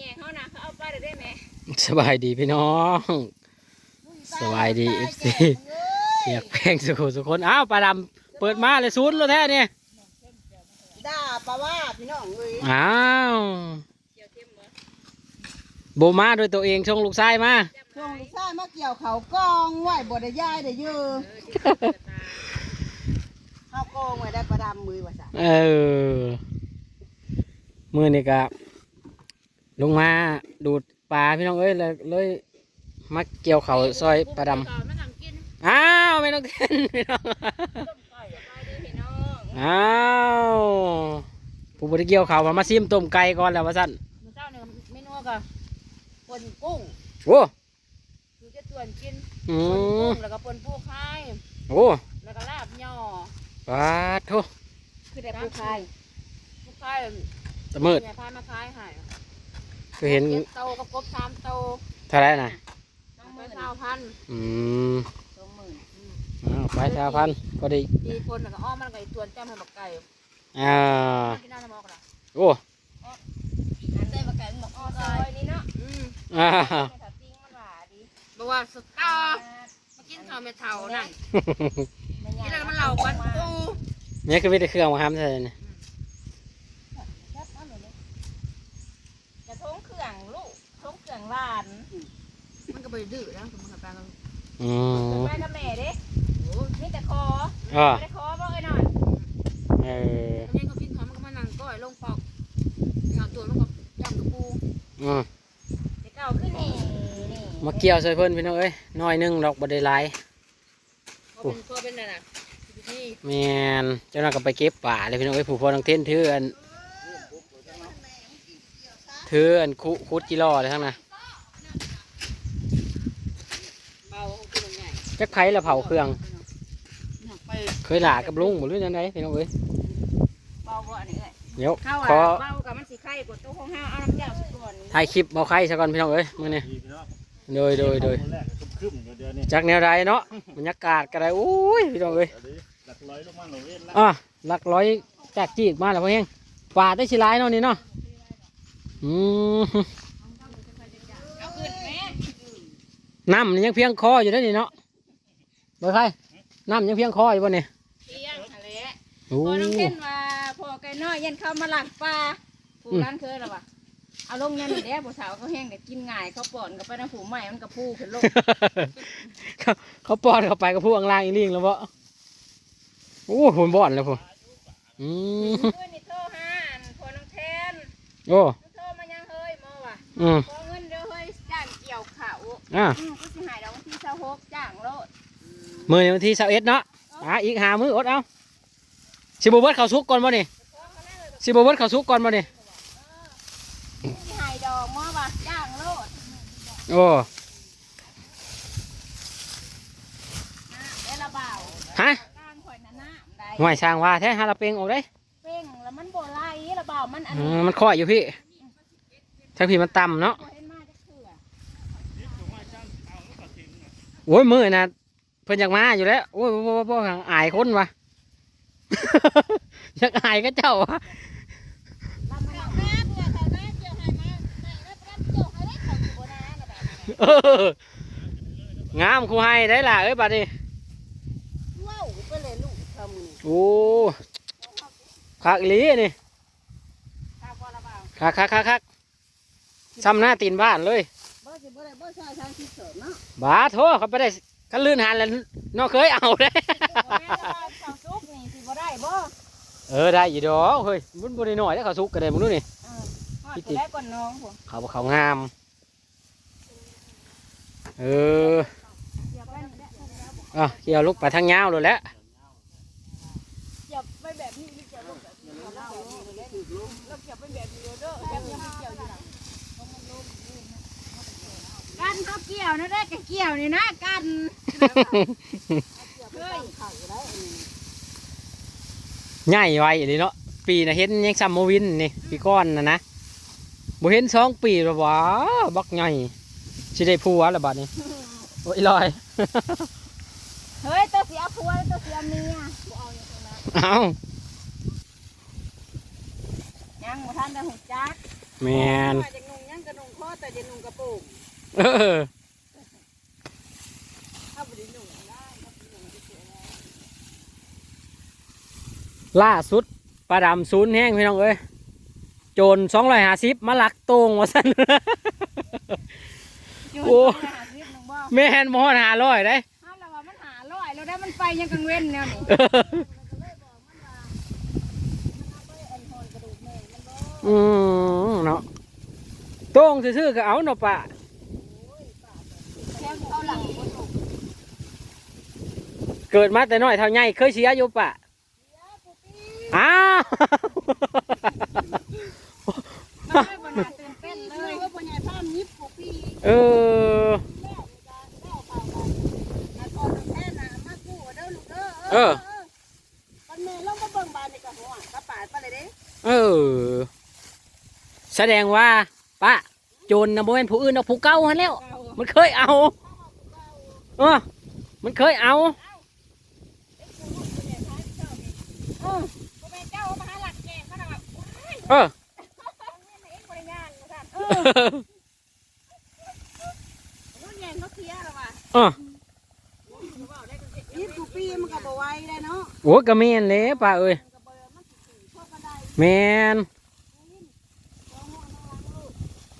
แย่เขานะเขาเอาไปได้ได้ไหมสบายดีพี่น้อง สบายดี FC เรียกแพงสุขสุขคนอ้าวปลาดำเปิดมาเลยศูนย์แล้วแท้เนี่ยด่าปะว่าพี่น้องเอ้ยอ้าวเกี่ยวเทียมบ่โบมาด้วยตัวเองชงลูกชายมาช่วงลูกชายมาเกี่ยวเขากองไหวบ่ได้ย้ายได้เยอะเฮากองไว้ได้ประดำมือว่าซะเออมือนี่กะ ลงมาดูดปลาพี่น้องเอ้ยเลยเลยมาเกี่ยวเขาวซอยปลาดก่อนมาทำกินำอ้าวไม่ต้องเต้นพี่น้องต้มไก่ไปดีพี่น้องอ้าวผู้บริเกี่ยวเขาวมามาซิมต้มไก่ก่อนแล้วว่าสั้นมื้อเช้าเนี่ยเมนูก็ปนกุ้งโอ้คือจะต่วนกินอืปนมกุ้งแล้วก็ปนปูไข่โอ้แล้วก็ลาบย่อปาดโทคือแต่ปูไข่ปูไข่ตะมืดแม่พามาขายให้ คือเห็นเจ็ดโตกับกบสามโตเท่าไหรนะสองหมื่นเก้าพันอืมสองหมื่นอ้าวไปชาวพันก็ดีดีคนแล้วก็อ้อมมันก็ไอ้ต่วนแจ้มให้บักไก่อ่าที่น่าจะมอกนะโอ้อันได้บักไก่มันบอกอ้อซอยนี่เนาะอืมอ่าบอกว่าสตอมากินข้าวเม็ดเท่านั่นนี่แล้วมันเหล่ากันปูเนี่ยคือวิธีเครื่องมาทำใช่ไหมจะท้องเครื่องลูกท้ องเครื่องหลานมันก็ไปดื้อแล้วมันก็ไปกันอืมไปกับแม่เด้โอ้นี่แต่คออ่าไม่ได้คอบ่เอ้ยหน่อยเออตอนนี้ก็กินข้าวมันก็มานั่งก้อยลงปอกข้าวตัวมันก็ย่ำกับปูอืมแต่เก่าขึ้นนี่นี่มาเกี่ยวใส่เพิ่นพี่น้องเอ้ยน้อยหนึงดอกบไดหลายพอเป็นพอเป็นน่ะนะพี่แมนเจ้าหน้าก็ไปเก็บป่าเลยพี่น้องเอ้ยผู้พอน้องเต้นถืออันถืออันคุคุดกิโลเลยทั้งนั้น เบาของคุณใหญ่ จักไผ่ละเผาเครื่องไปเคยหลากับลุงบ่รู้ยังไงพี่น้องเอ้ยเบาบ่อันนี้เอ้ยเดี๋ยวข้าวขอเบากับมันสีไข่กดตัวของห้าเอาน้ำยาสุก่อนถ่ายคลิปเบาไข่ซะก่อนพี่น้องเอ้ยมื้อนี้ดีพี่น้องโดยโดยโดยคนแรกก็คึมๆอยู่เดือนนี้จักแนวใดเนาะบรรยากาศก็ได้โอ้ยพี่น้องเอ้ยอันนี้หลักร้อยลูกมันหลงเว้นละอะหลักร้อยจากจีกมาแล้วพ่อเฮงป่าได้ชิหลายเนาะนี่เนาะอืมเอาขึ้นแม่น้ำนี่ยังเพียงคออยู่ได้อนี่เนาะเบอร์ใครน้ำยังเพียงคออยู่บ่เนี่ยเที่ยงอะไรโอ้พอน้องเท่นว่าพอไก่น้อยเย็นเข้ามาหลังปลาผูร้านเคยหรอวะเอาลงยันนี่แด้ผู้สาวเขาแห้งเด็กกินง่ายเขาป่อนกับไปน้ำผูใหม่มันกับผู้ขึ้นลงเขาเขาป้อนเข้าไปกับพวกอังลางอีลิงแล้วบ่โอ้โหบ่อนแล้วพวกอืมเพื่อนนี่โทรหาอันพอน้องเทนโอ้โทรมายังเฮ้ยโมว่ะอืมขอเงินเด้อเฮ้ยจ้างเกี่ยวเขาอะอืมก็สิหายดอกวันที่เช้าหกจ้างโลด มือนี้วันที่สิบเอ็ดเนาะอะอีกหามืออดเอาสิบเบิร์ดเขาซุกก่อนบ่นี่สิบเบิร์ดเขาซุกก่อนบ่นี่สิหายดอกโมว่ะจ้างโลดโอ้นะเด้ละเบาฮะกลางข่อยน่ะน้ำได้ห่วยช่างว่าแท้ฮาลาเปงออกได้เป้งแล้วมันโบไล่ละเบามันอันอืนี้มมันคอยอยู่พี่ถ้าพี่มันต่ำเนาะบ่เห็นมาจะเถื่อโอ้ยมือนะเพิ่นอยากมาอยู่แล้วโอ้ยบ่บ่บ่บ่อายคนวะอยากอายก็เจ้าวะลำมันเอาแม่เพื่อเขาแม่เกี่ยวให้มาแม่แล้วแม่เกี่ยวให้ได้เขาอยู่บนน้ำน่ะแบบนี้เอองามครูให้ได้ล่ะเอ้ยบัดนี้ว้าวไปเลยลูกทำนี่โอ้คักอีหลีนี่ข้าวพอละเบาคักคักคักคักซ้ำหน้าตีนบ้านเลยบ่สิบ่ได้บ่ใช่ทางที่เสริมเนาะบาโทเขาไปได้ กันลื่นหันแล้วน้องเคยเอาได้บ่แม่นละเบาข้าวซุปนี่สิบ่ได้บ่เออได้อยู่ดอกเฮ้ยมันบ่ได้น้อยได้อเขาสุกก็ได้มึงดูนี่ฮอดผู้ได้ก่อนน้องผมเขาบอกเขางาม เออเกี่ยวไปนี่แหละอะเกี่ยวลูกไปทางยาวเลยแหล้วเกี่ยวไปแบบนี้นี่เกี่ยวลงแบบนี้เอาแล้วแล้วเกี่ยวไปแบบนี้เด้อแบบนี้เกี่ยวอยู่หลัง กันเขาเกี่ยวนะได้อก็เกี่ยวนี่นะกันเฮ้ยข้าวได้อันนี้ใหญ่ไวอันนี้เนาะปีน่ะเห็นยังซัมโมวินนี่ปีก้อนนะนะบ่เห็นสองปีแล้ววะบักใหญ่สิได้ผัวแล้วบัดนี้โอ้ยลอยเฮ้ยตัวเสียผัวตัวเสียเมียบ่เอาอย่างนั้นเอ้ายังบ่ทันได้หูจักแมนว่าจะงงยังกระโดจะนุ่งกระโปรง เออเข้าไปนุ่งได้ครับนุ่งเฉยๆแล้วล่าสุดปลาดำศูนย์แห้งพี่น้องเอ้ยโจรสองร้อยห้าสิบมาลักโตงว่าสันอยู่โอ้หาซิบนึงบ่แม่นมอหาร้อยได้ถ้าเราว่ามันหาร้อยแล้วได้มันไปยังกังเว้นแนวนี้อืมเนาะโตงซื่อๆก็เอาเนาะปะ แค่เอาหลังบ่ถูก เกิดมาแต่น้อยเท่าใหญ่เคยเสียอยู่ปะอ้าวมันเลยบ่น่าตื่นเต้นเลเลยยว่าปัญญาท่ามยิบกว่าปีเออแล้วแล้วเปล่าแล้วก่อนแค่น่ะมากู้เด้อลูกเด้อเออปันแม่ลงมาเบิ่งบ้านนี่ก็หัวกระปาดไปเลยเด้เออ แสดงว่าปะโจรนะโมเนผู้อื่นเอาผู้เก่าหันแล้ว มันเคยเอา เออ มันเคยเอา วว่ะเออยิบกูปีมันก็บ่ไหวได้เนาะโอ้กระเมนเลยป้าเอ้ยแมน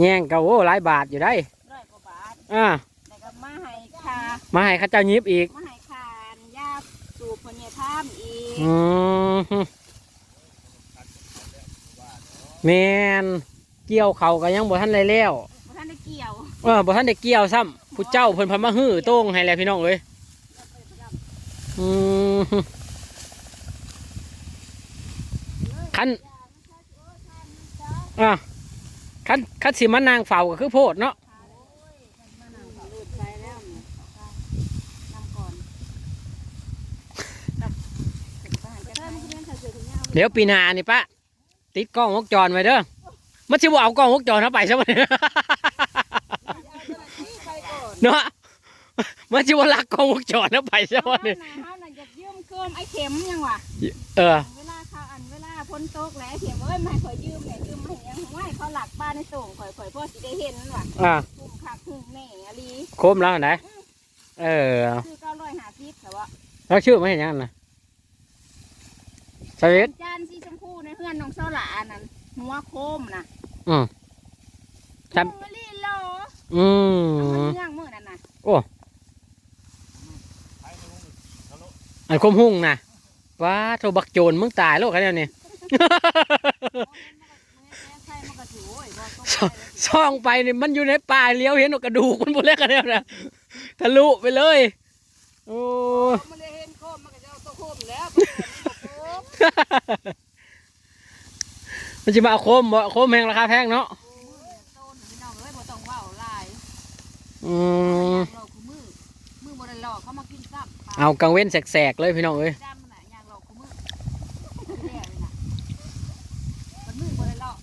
แย่งเก่าโอ้หลายบาทอยู่ได้ร้อยกว่าบาทอ่าแล้วก็มาให้ค่ามาให้ข้าเจ้ายิบอีกมาให้ค่ายาสูบพญาท่ามอีกอืม แมนเกี่ยวเขาก็ยังบ่ทันได้แล้วบ่ทันได้เกี่ยวเออบ่ทันได้เกี่ยวซ้ำผู้เจ้าเพิ่นพามาฮื้อโต้งให้แล้วพี่น้องเอ้ยอืมคันอะคันคันสิมานางเฝ้าก็คือโพดเนาะลืดไปแล้วนี่นำก่อนกับถึงบ้านจะถ้าได้มันเรียนถ้าเกิดถึงยาวเดี๋ยวปีหน้านี่ปะ ติดกล้องวงจรไว้เด้อมันสิบ่เอากล้องวงจรเข้าไปซะบ่เนี่ยไปก่อนเนาะมันสิบ่ลักกล้องวงจรเข้าไปซะบ่เนี่ยเฮาน่ะเฮาน่ะอยากยืมเครื่องไอ้เข็มยังวะเออเวลาเขาอันเวลาพ้นตกแล้วไอ้เข็มเอ้ยมาให้ข่อยยืมแหน่ยืมมาให้ยังว่าให้เขาหลักบ้านในส่งข่อยข่อยพ่อสิได้เห็นว่ะอ่าหุ่มคักหุ่มแหน่อะลีโคมแล้วไหนเออคือ950แต่ว่าแล้วชื่อไม่เห็นยังนะ สวิตจานสีชมพูในเพื่อนน้องเสาหลานั่นหัวโคมน่ะอืมครับทุ่งมะลิโลอืเอามันมเรื่องมื้อนั่นน่ะอันคมหุ่งนะว้าโทรบักโจรมึงตายแล้วกันเนี่ยนี่ใช่มันก็ถือโอ้ยบ่ต้องซ่องซ่องไปนี่มันอยู่ในป่าเลี้ยวเห็นกระดูกมันหมดแล้วกันเนี่ยนะทะลุไปเลย โอ้ มันเลยเห็นโคมมันก็จะเอาตัวโคมแล้ว มันจะมาเอาโคมบ่โคมแพงราคาแพงเนาะโตนพี่น้องเอ้ยบ่ต้องเว้าหลายอืมหลอกคู่มือมือบ่ได้หลอกเขามากินซับปลาเอากังเว้นแสกๆเลยพี่น้องเอ้ยดำน่ะย่างหลอกคู่มือแย่เลยน่ะมันมือบ่ได้หลอก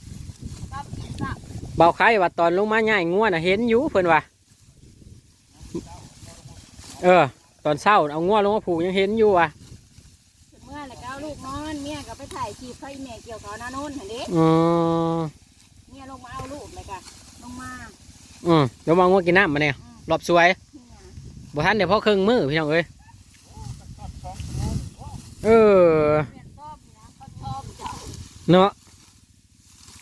ซับกินซับเบาไข่ว่าตอนลงมาง่ายงัวน่ะเห็นอยู่เพิ่นว่าเออ ตอนเศร้าเอางัวลงมาผูกยังเห็นอยู่ว่ะ เมื่อแล้วก็เอาลูกนอนเมีย ก็ไปถ่ายคลิปให้แม่เกี่ยวกับนาโนนหั่นเด้อืมเมียลงมาเอาลูกเลยก็ลงมาอืมเดี๋ยวมางัวกินน้ำมาเนี่ยอืมรอบสวยเนี่ยบ่ทันเดี๋ยวพ่อครึ่งมือพี่น้องเอ้ยเออเปลี่ยนชอบนะเขาชอบเจ้าเนาะ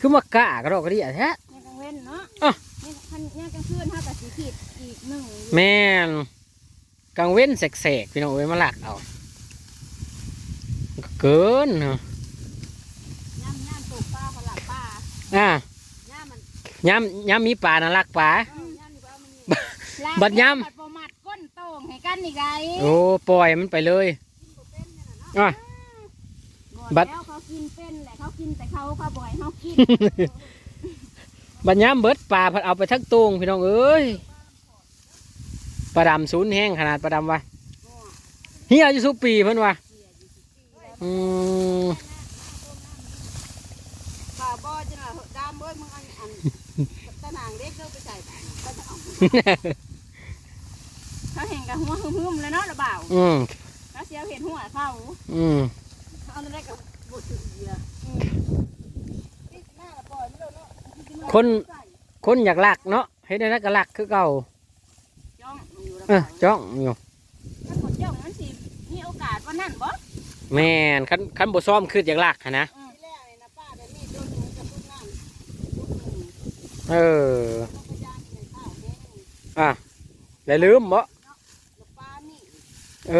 คือมากะกระดอกกระเดียแท้ เนี่ยกลางเว้นเนาะอะ เนี่ยคันเนี่ยกลางคืนเฮาก็สิขีดอีกหนึ่งอยู่แม่นกลางเว้นแสกๆพี่น้องเอ้ยมาหลักเอาก็ เกินเนาะย่ำย่ำตูกปลาเขาหลักปลาอะย่ำมันย้ำย้ำมีป่าน่ะรักป่าย่ำอยู่ว่ามันนี่บัดย่ำ บัดประมาทก้นโต่งให้กันอีกไงโอ้ปล่อยมันไปเลยอะ บัดแล้วเขากินเป็นแหละเขากินแต่เขาเขาบ่อยเขากินบัดย้ำเบิดป่าเพัดเอาไปทั้งตูงพี่น้องเอ้ยปลาดำศูนย์แห้งขนาดปลาดำวะเฮียอยู่สุปีเพิ่นวะ อืมป่าบ่จังหวะดามเอ้ยมึงอันอันตะนางเด็กเด้อไปใส่ตะนางเขาเห็นกับหัวหึมๆเลยเนาะระเบ่าวอืมเขาเสียวเห็นหัวเขาอืมเอาอะไรกับบ่ถึงเดียนี่หน้าละปล่อยไม่โดนเนาะคน คนอยากลักเนาะเฮ็ดได้นักกะลักคือเก่าจ้องอยู่แล้วเออจ้องอยู่ถ้าหมดจ้องมันสิมีโอกาสว่านั่นบ่ แม่นคันคันบ่ซ้อมคืออยากลักหันนะ ที่แรกเลยนะป้าแต่นี่โดนหนูกับลูกน้ำลูกหนึ่งเออ ต้องพยายามในข้าวแห้งอะแล้วลืมบ่ลูกป้านี่เอ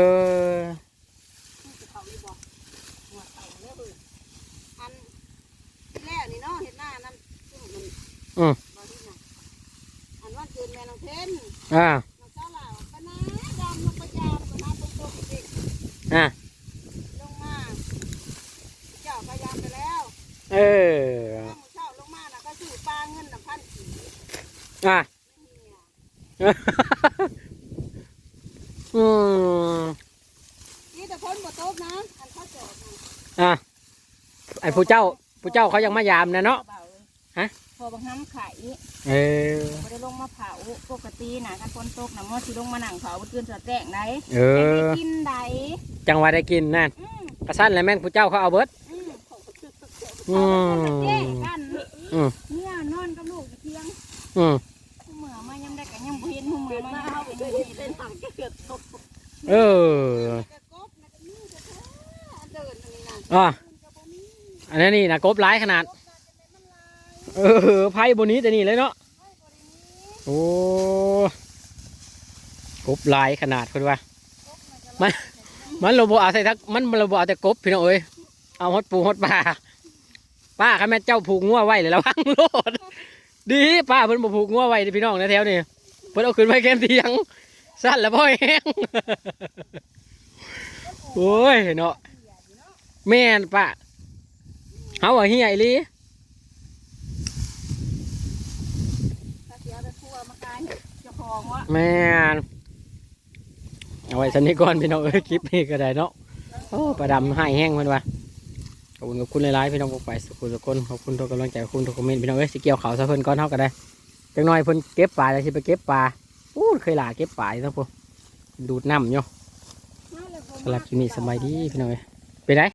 อนี่จะเขาอยู่บ่หัวเขาแล้วเอออันที่แรกนี่เนาะเห็นหน้านั่นซึ่งมันบ่ที่น่ะอันว่าเกินแม่น้องเทนอ่าน้องเจ้าล่ะปะนะดำลงไปยามปะนะตรงๆสิอะ ลงมาเจ้าพยายามไปแล้ว เออถ้ามึงเช่าลงมาน่ะก็ซื้อปลาเงินน่ะพันสี่อะไม่มีอะอืมนี่แต่พ้นบ่โต๊ะนะอันเขาจอดนะอะไอ้ผู้เจ้าผู้เจ้าเขายังมายามนะเนาะ ฮะ พอบางครั้งไข่เออบ่ได้ลงมาเผาปกติน่ะกันฝนตกน่ะมันสิลงมานั่งเผาบ่ตื่นสะแจ้งได้เอแต่อได้กินได้จังหวะได้กินนั่นอืมกระสั้นแล้วแม่นผู้เจ้าเขาเอาเบิดอืม อืแจ้งมกันอืมเนี่ยนอนกับลูกอยู่เที่ยงอืมผู้เหมือมายังได้ก็ยังบ่เห็นผู้เหมืเกิอดมามายังเอาบ่ไปเห็นเป็นหางเกิดตกเออ กระกบนะกระนี่กระแท้เดินอันนี้นะอะกระบนี่อันนี้นี่นะกบร้ายขนาดกบนะจะเป็นมันลายเออไพ่บนนี้แต่นี่เลยเนาะไม่บรินี้โอ้กบลายขนาดเพิ่นว่ากบนะจะมันมันเราบ่เอาใส่ทักมันเราบ่เอาแต่กบพี่น้องเอ้ยเอาฮอดปูฮอดปลา ป้าข้าแม่เจ้าผูกงัวไว้เลยระวังโลด ดีป้าเพิ่นบ่ผูกงัวไว้เด้อพี่น้องในแถวนี้เพิ่นเอาขึ้นไว้แค่เตียง สั้นแล้วพ่อแห้ง โอ้ยเนาะแม่นป้าเฮาว่าเฮียอีหลีถ้าเสียไปทั่วมากายเห็ดเจ้าของวะแม่นเอาไว้สันนี้ก่อนพี่น้องเอ้ยคลิปนี้ก็ได้เนาะโอ้ประดำให้แห้งเพิ่นว่า ขอบคุณขอบคุณหลายๆพี่น้องพวกไปสุขุทุกคนขอบคุณทุกกำลังใจขอบคุณทุกคอมเมนต์พี่น้องเอ้ยสิเกี่ยวเขาวซะเพิ่นก่อนเฮาก็ได้จังน้อยเพิ่นเก็บปลาแล้วสิไปเก็บปลาอู้เคยหลาเก็บปลาอยู่ทั้งพวกดูดน้ำอยู่สำหรับคลิปนี้สบายดีพี่น้องเอ้ยไปไหน